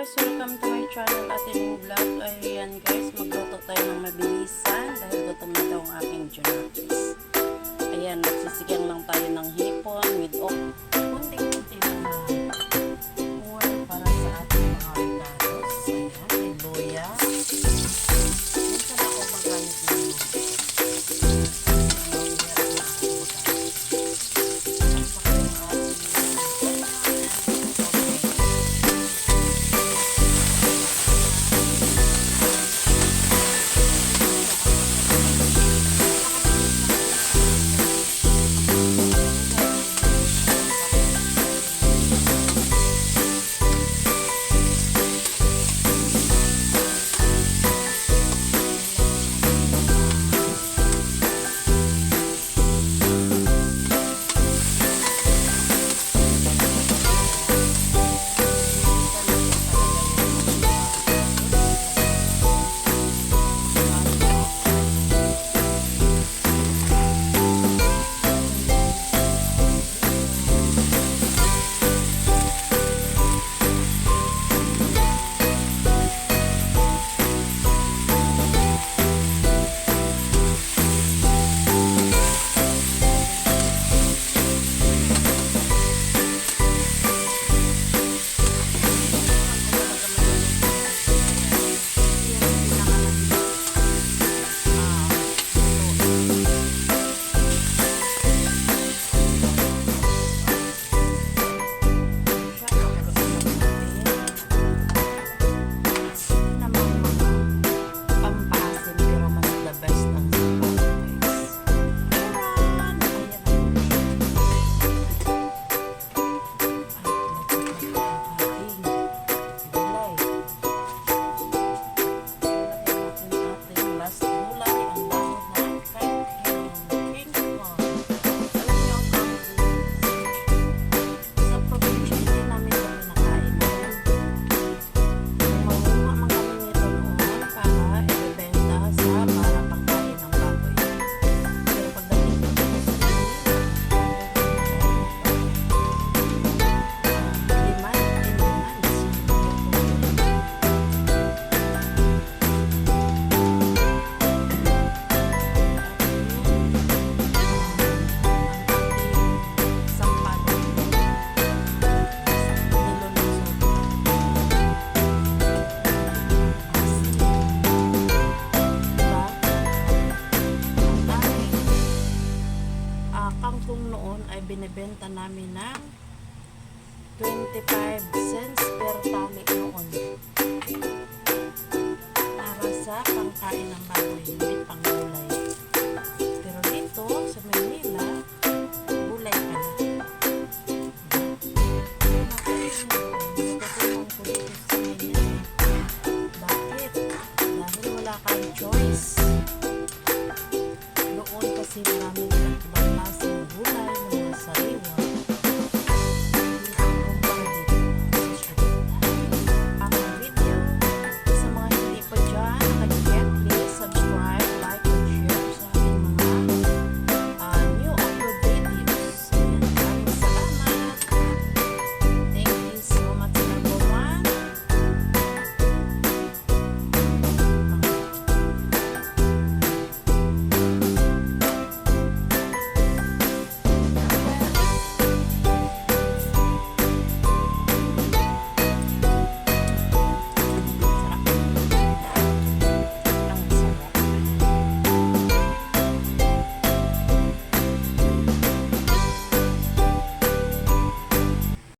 guys, welcome to my channel Ating Vlog. Ayan guys, magluto tayo ng mabilisan dahil gutom na daw ang aking junakis. Ayan, magsisigang lang tayo ng hipon with ok. Kunti-kunti lang na mga kangkong noon ay binibenta namin ng 25 cents per tali noon para sa pangkain ng baboy.